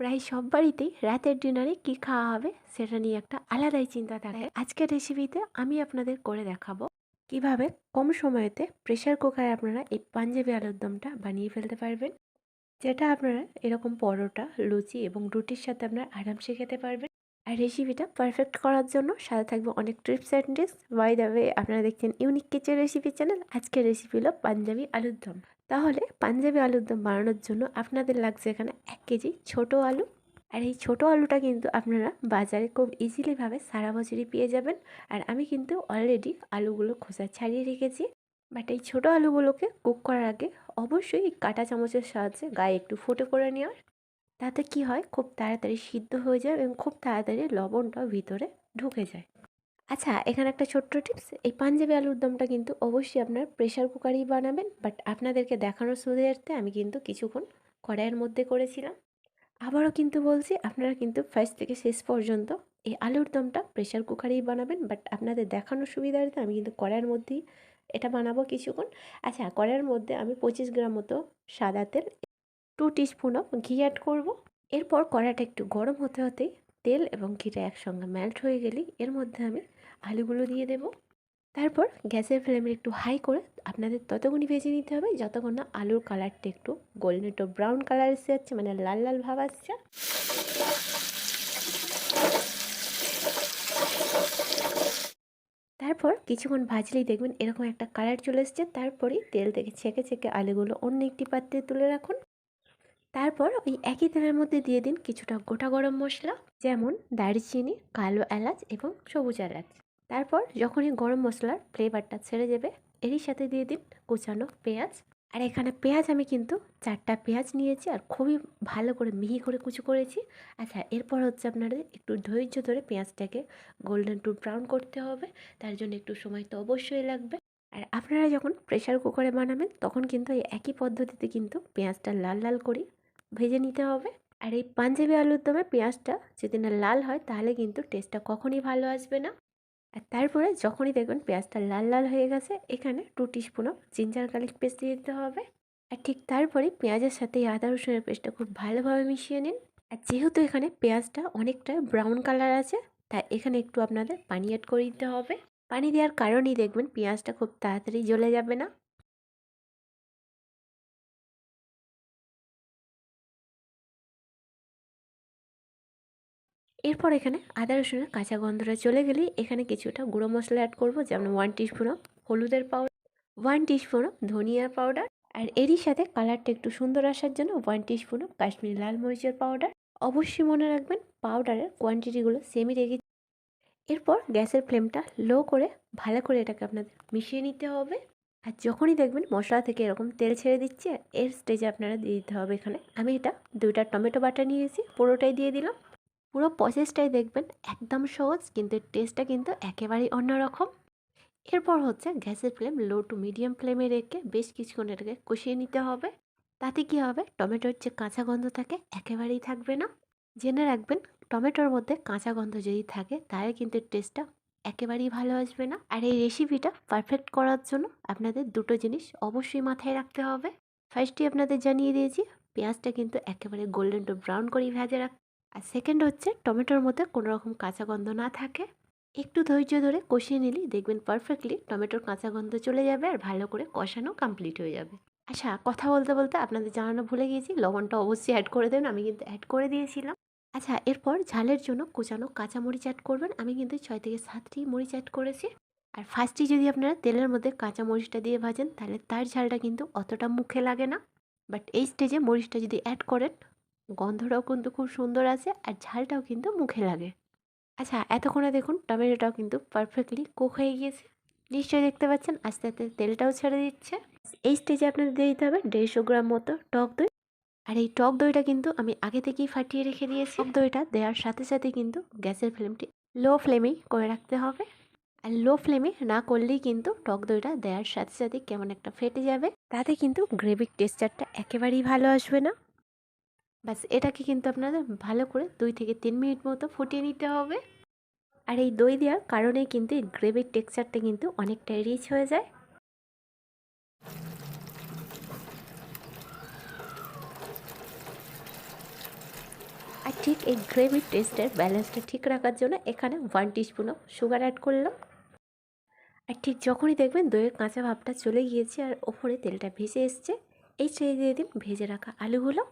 প্রায় সব বাড়িতেই রাতের ডিনারে কি খাওয়া হবে সেটা নিয়ে একটা আলাদাই চিন্তা থাকে। আজকের রেসিপিতে আমি আপনাদের করে দেখাবো কীভাবে কম সময়তে প্রেশার কুকারে আপনারা এই পাঞ্জাবি আলুর দমটা বানিয়ে ফেলতে পারবেন যেটা আপনারা এরকম পরোটা লুচি এবং রুটির সাথে আপনারা আরামসে খেতে পারবেন। আর রেসিপিটা পারফেক্ট করার জন্য সাথে থাকবে অনেক trips and tips by the way আপনারা দেখছেন ইউনিক কিচেন রেসিপি চ্যানেল আজকের রেসিপি হলো পাঞ্জাবি আলুর দম। তাহলে পাঞ্জাবি আলুর দম বানানোর জন্য আপনাদের লাগছে এখানে এক কেজি ছোট আলু। আর এই ছোট আলুটা কিন্তু আপনারা বাজারে খুব ইজিলিভাবে সারা বছরই পেয়ে যাবেন। আর আমি কিন্তু অলরেডি আলুগুলো খোসা ছাড়িয়ে রেখেছি। বাট এই ছোটো আলুগুলোকে কুক করার আগে অবশ্যই কাঁটা চামচের সাহায্যে গায়ে একটু ফুটে করে নেওয়ার। তাতে কি হয়? খুব তাড়াতাড়ি সিদ্ধ হয়ে যায় এবং খুব তাড়াতাড়ি লবণটাও ভিতরে ঢুকে যায়। আচ্ছা এখানে একটা ছোট্ট টিপস। এই পাঞ্জাবি আলুর দমটা কিন্তু অবশ্যই আপনার প্রেশার কুকারেই বানাবেন বাট আপনাদেরকে দেখানোর সুবিধার্থে আমি কিন্তু কিছুক্ষণ কড়াইয়ের মধ্যে করেছিলাম। আবারও কিন্তু বলছি, আপনারা কিন্তু ফার্স্ট থেকে শেষ পর্যন্ত এই আলুর দমটা প্রেশার কুকারেই বানাবেন বাট আপনাদের দেখানোর সুবিধার্থে আমি কিন্তু কড়াইয়ের মধ্যেই এটা বানাবো কিছুক্ষণ। আচ্ছা কড়াইয়ের মধ্যে আমি পঁচিশ গ্রাম মতো সাদা তেল টু টিস্পুনও ঘি অ্যাড করব। এরপর কড়াইটা একটু গরম হতে হতেই তেল এবং ঘিটা একসঙ্গে মেল্ট হয়ে গেলেই এর মধ্যে আমি আলুগুলো দিয়ে দেব। তারপর গ্যাসের ফ্লেম একটু হাই করে আপনাদের ততক্ষণই ভেজে নিতে হবে যতক্ষণ না আলুর কালারটা একটু গোল্ডেন একটু ব্রাউন কালার এসে যাচ্ছে মানে লাল লাল ভাব আসছে। তারপর কিছুক্ষণ ভাজলেই দেখবেন এরকম একটা কালার চলে এসছে, তারপরেই তেল থেকে ছেঁকে ছেঁকে আলুগুলো অন্য একটি পাত্রে তুলে রাখুন। তারপর ওই একই তেলের মধ্যে দিয়ে দিন কিছুটা গোটা গরম মশলা, যেমন দারচিনি, কালো এলাচ এবং সবুজ এলাচ। তারপর যখনই গরম মশলার ফ্লেভারটা ছেড়ে যাবে, এরই সাথে দিয়ে দিন কুচানো পেঁয়াজ। আর এখানে পেঁয়াজ আমি কিন্তু চারটা পেঁয়াজ নিয়েছি আর খুবই ভালো করে মিহি করে কুচু করেছি। আচ্ছা এরপর হচ্ছে আপনাদের একটু ধৈর্য ধরে পেঁয়াজটাকে গোল্ডেন টু ব্রাউন করতে হবে, তার জন্য একটু সময় তো অবশ্যই লাগবে। আর আপনারা যখন প্রেশার কুকারে বানাবেন, তখন কিন্তু এই একই পদ্ধতিতে কিন্তু পেঁয়াজটা লাল লাল করে। ভেজে নিতে হবে। আর এই পাঞ্জাবি আলুর দমে পেঁয়াজটা যদি না লাল হয়, তাহলে কিন্তু টেস্টটা কখনই ভালো আসবে না। আর তারপরে যখনই দেখবেন পেঁয়াজটা লাল লাল হয়ে গেছে, এখানে টু টিস্পুনও জিঞ্জার গার্লিক পেস্ট দিয়ে দিতে হবে। আর ঠিক তারপরে পেঁয়াজের সাথে এই আদা রসুনের পেস্টটা খুব ভালোভাবে মিশিয়ে নিন। আর যেহেতু এখানে পেঁয়াজটা অনেকটা ব্রাউন কালার আছে, তাই এখানে একটু আপনাদের পানি অ্যাড করে দিতে হবে। পানি দেওয়ার কারণেই দেখবেন পেঁয়াজটা খুব তাড়াতাড়ি জ্বলে যাবে না। এরপর এখানে আদা, রসুনের কাঁচা গন্ধটা চলে গেলেই এখানে কিছুটা গুঁড়ো মশলা অ্যাড করব, যেমন ওয়ান টিস্পুনও হলুদের পাউডার ওয়ান টিস্পুনও ধনিয়ার পাউডার আর এরই সাথে কালারটা একটু সুন্দর আসার জন্য ওয়ান টিস্পুনও কাশ্মীরি লাল মরিচের পাউডার অবশ্যই মনে রাখবেন পাউডারের কোয়ান্টিটিগুলো সেমই রেখে এরপর গ্যাসের ফ্লেমটা লো করে ভালো করে এটাকে আপনাদের মিশিয়ে নিতে হবে। আর যখনই দেখবেন মশলা থেকে এরকম তেল ছেড়ে দিচ্ছে, এর স্টেজে আপনারা দিয়ে দিতে হবে এখানে। আমি এটা দুইটা টমেটো বাটা নিয়েছি, পুরোটাই দিয়ে দিলাম। পুরো প্রসেসটাই দেখবেন একদম সহজ, কিন্তু টেস্টটা কিন্তু একেবারেই অন্যরকম। এরপর হচ্ছে গ্যাসের ফ্লেম লো টু মিডিয়াম ফ্লেমে রেখে বেশ কিছুক্ষণ এটাকে কষিয়ে নিতে হবে। তাতে কি হবে? টমেটোর যে কাঁচা গন্ধ থাকে একেবারেই থাকবে না। জেনে রাখবেন, টমেটোর মধ্যে কাঁচা গন্ধ যদি থাকে, তাহলে কিন্তু টেস্টটা একেবারেই ভালো আসবে না। আর এই রেসিপিটা পারফেক্ট করার জন্য আপনাদের দুটো জিনিস অবশ্যই মাথায় রাখতে হবে। ফার্স্টই আপনাদের জানিয়ে দিয়েছি, পেঁয়াজটা কিন্তু একেবারে গোল্ডেন টু ব্রাউন করেই ভেজে রাখ আর সেকেন্ড হচ্ছে টমেটোর মধ্যে কোনো রকম কাঁচা গন্ধ না থাকে। একটু ধৈর্য ধরে কষিয়ে নিলেই দেখবেন পারফেক্টলি টমেটোর কাঁচা গন্ধ চলে যাবে আর ভালো করে কষানো কমপ্লিট হয়ে যাবে। আচ্ছা কথা বলতে বলতে আপনাদের জানানো ভুলে গিয়েছি, লবণটা অবশ্যই অ্যাড করে দেবেন, আমি কিন্তু অ্যাড করে দিয়েছিলাম। আচ্ছা এরপর ঝালের জন্য কুচানো কাঁচা মরিচ অ্যাড করবেন, আমি কিন্তু ছয় থেকে সাতটি মরিচ অ্যাড করেছি। আর ফার্স্টে যদি আপনারা তেলের মধ্যে কাঁচা মরিচটা দিয়ে ভাজেন, তাহলে তার ঝালটা কিন্তু অতটা মুখে লাগে না। বাট এই স্টেজে মরিচটা যদি অ্যাড করেন গন্ধটাও কিন্তু খুব সুন্দর আছে আর ঝালটাও কিন্তু মুখে লাগে। আচ্ছা এতক্ষণে দেখুন টমেটোটাও কিন্তু পারফেক্টলি কুক হয়ে গিয়েছে। নিশ্চয়ই দেখতে পাচ্ছেন, আস্তে আস্তে তেলটাও ছেড়ে দিচ্ছে। এই স্টেজে আপনাদের দিয়ে দিতে হবে দেড়শো গ্রাম মতো টক দই। আর এই টক দইটা কিন্তু আমি আগে থেকেই ফাটিয়ে রেখে দিয়েছি। টক দইটা দেওয়ার সাথে সাথে কিন্তু গ্যাসের ফ্লেমটি লো ফ্লেমেই করে রাখতে হবে। আর লো ফ্লেমে না করলেই কিন্তু টক দইটা দেওয়ার সাথে সাথে কেমন একটা ফেটে যাবে। তাতে কিন্তু গ্রেভির টেক্সচারটা একেবারেই ভালো আসবে না। ব্যাস, এটাকে কিন্তু আপনাদের ভালো করে দুই থেকে তিন মিনিট মতো ফুটিয়ে নিতে হবে। আর এই দই দেওয়ার কারণে কিন্তু এই গ্রেভির টেক্সচারটা কিন্তু অনেকটাই রিচ হয়ে যায়। আর ঠিক এই গ্রেভির টেস্টের ব্যালেন্সটা ঠিক রাখার জন্য এখানে ওয়ান টিস্পুন সুগার অ্যাড করলাম। আর ঠিক যখনই দেখবেন দইয়ের কাঁচা ভাবটা চলে গিয়েছে আর ওপরে তেলটা ভেসে এসছে, এই ছেড়ে দিয়ে দিন ভেজে রাখা আলুগুলো।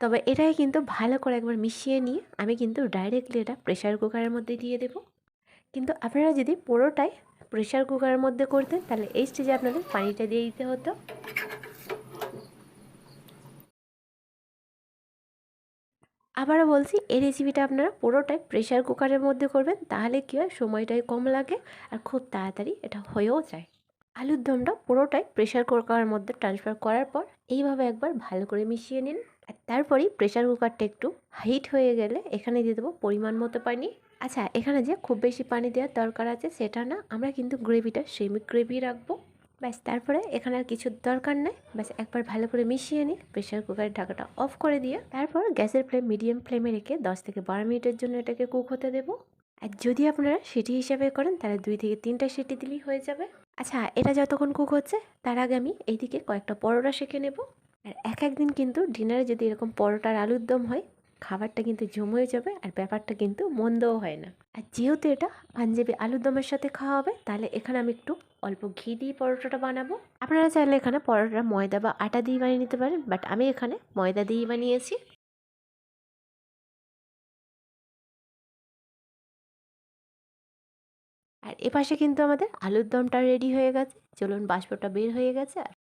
তবে এটাই কিন্তু ভালো করে একবার মিশিয়ে নিয়ে আমি কিন্তু ডাইরেক্টলি এটা প্রেশার কুকারের মধ্যে দিয়ে দেবো। কিন্তু আপনারা যদি পুরোটাই প্রেশার কুকারের মধ্যে করতেন, তাহলে এই স্টেজে আপনাদের পানিটা দিয়ে দিতে হতো। আবারও বলছি, এই রেসিপিটা আপনারা পুরোটাই প্রেশার কুকারের মধ্যে করবেন, তাহলে কী হয়, সময়টাই কম লাগে আর খুব তাড়াতাড়ি এটা হয়েও যায়। আলুর দমটা পুরোটাই প্রেশার কুকারের মধ্যে ট্রান্সফার করার পর এইভাবে একবার ভালো করে মিশিয়ে নিন। আর তারপরেই প্রেশার কুকারটা একটু হিট হয়ে গেলে এখানে দিয়ে দেবো পরিমাণ মতো পানি। আচ্ছা এখানে যে খুব বেশি পানি দেওয়ার দরকার আছে সেটা না, আমরা কিন্তু গ্রেভিটা সেমি গ্রেভি রাখব। ব্যাস, তারপরে এখানে আর কিছু দরকার নেই। ব্যাস, একবার ভালো করে মিশিয়ে নিই প্রেশার কুকারের ঢাকাটা অফ করে দিয়ে তারপর গ্যাসের ফ্লেম মিডিয়াম ফ্লেমে রেখে দশ থেকে বারো মিনিটের জন্য এটাকে কুক হতে দেবো। আর যদি আপনারা সিটি হিসাবে করেন, তাহলে দুই থেকে তিনটা সিটি দিলেই হয়ে যাবে। আচ্ছা এটা যতক্ষণ কুক হচ্ছে, তার আগে আমি এইদিকে কয়েকটা পরোটা শেখে নেব। আর এক একদিন কিন্তু ডিনারে যদি এরকম পরোটার আলুর দম হয়, খাবারটা কিন্তু জমেও যাবে আর ব্যাপারটা কিন্তু মন্দও হয় না। আর যেহেতু এটা পাঞ্জাবি আলুর দমের সাথে খাওয়া হবে, তাহলে এখানে আমি একটু অল্প ঘি দিয়ে পরোটাটা বানাবো। আপনারা চাইলে এখানে পরোটা ময়দা বা আটা দিয়ে বানিয়ে নিতে পারেন বাট আমি এখানে ময়দা দিয়েই বানিয়েছি। আর এপাশে কিন্তু আমাদের আলুর দমটা রেডি হয়ে গেছে। চলুন বাষ্পটা বের হয়ে গেছে আর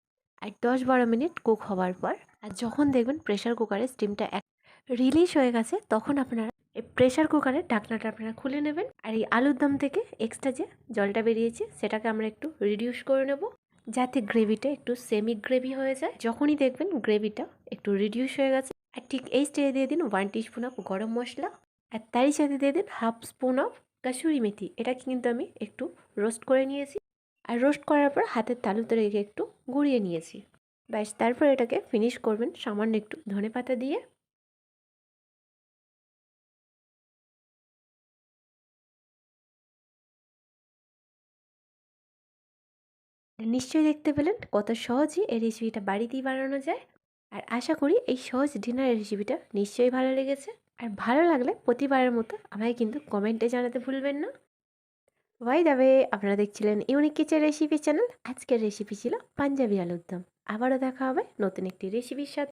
আর দশ বারো মিনিট কুক হওয়ার পর আর যখন দেখবেন প্রেশার কুকারে স্টিমটা এক রিলিজ হয়ে গেছে, তখন আপনারা এই প্রেশার কুকারের ঢাকনাটা আপনারা খুলে নেবেন আর এই আলুর দম থেকে এক্সট্রা যে জলটা বেরিয়েছে, সেটাকে আমরা একটু রিডিউস করে নেব যাতে গ্রেভিটা একটু সেমি গ্রেভি হয়ে যায়। যখনই দেখবেন গ্রেভিটা একটু রিডিউস হয়ে গেছে, আর ঠিক এই স্টেজে দিয়ে দিন ওয়ান টিস্পুন অফ গরম মশলা আর তারই সাথে দিয়ে দিন half spoon of kasuri methi. এটাকে কিন্তু আমি একটু রোস্ট করে নিয়েছি। আর রোস্ট করার পর হাতের তালুতে রেখে একটু গুঁড়িয়ে নিয়েছি। ব্যাস, তারপর এটাকে ফিনিশ করবেন সামান্য একটু ধনে পাতা দিয়ে। নিশ্চয়ই দেখতে পেলেন কত সহজেই এই রেসিপিটা বাড়িতেই বানানো যায়। আর আশা করি এই সহজ ডিনারের রেসিপিটা নিশ্চয়ই ভালো লেগেছে। আর ভালো লাগলে প্রতিবারের মতো আমাকে কিন্তু কমেন্টে জানাতে ভুলবেন না। ওয়াই দাবে আপনারা দেখছিলেন ইউনিক কিচেন রেসিপি চ্যানেল আজকের রেসিপি ছিল পাঞ্জাবি আলুর দম। আবারও দেখা হবে নতুন একটি রেসিপির সাথে।